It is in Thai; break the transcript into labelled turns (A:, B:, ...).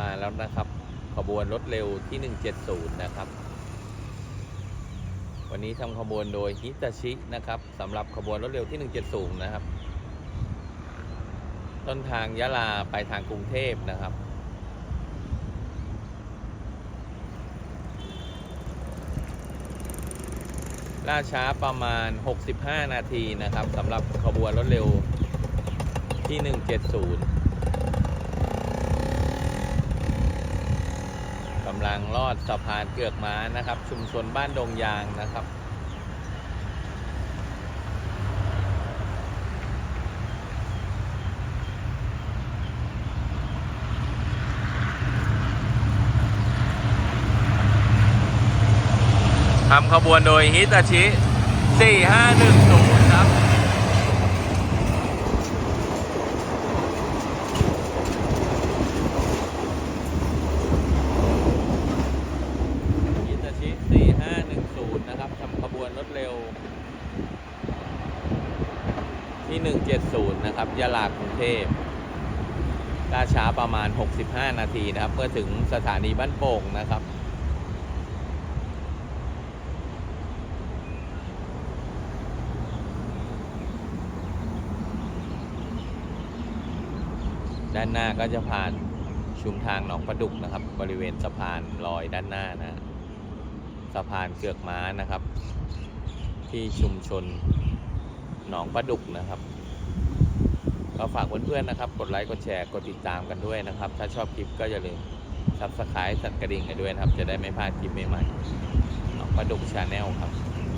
A: มาแล้วนะครับ ขบวนรถเร็วที่ 170 นะครับ วันนี้ทำขบวนโดยฮิตาชินะครับสำหรับขบวนรถเร็วที่ 170 นะครับ ต้นทางยะลาไปทางกรุงเทพนะครับล่าช้าประมาณ 65 นาทีนะครับสำหรับขบวนรถเร็วที่ 170ำลังลอดสะพานเกือกม้านะครับ ชุมชนบ้านดงยางนะครับ ทำขบวนโดยฮิตาชิ 451 ครับ ฮิตาชิ 4510 นะครับ ทำขบวนรถเร็ว ที่ 170 นะครับยะลากรุงเทพล่าช้าประมาณ 65 นาทีนะครับ เมื่อถึงสถานีบ้านโป่งนะครับด้านหน้าก็จะผ่านชุมทางหนองประดุกนะครับ บริเวณสะพานลอยด้านหน้านะ สะพานเกือกม้านะครับ ที่ชุมชน หนองปลาดุกนะครับ ก็ฝากเพื่อนๆนะครับ กดไลค์กดแชร์กดติดตามกันด้วยนะครับ ถ้าชอบคลิปก็อย่าลืมซับสไครต์สั่นกระดิ่งกันด้วยนะครับ จะได้ไม่พลาดคลิปใหม่ๆหนองปลาดุกชาแนลครับ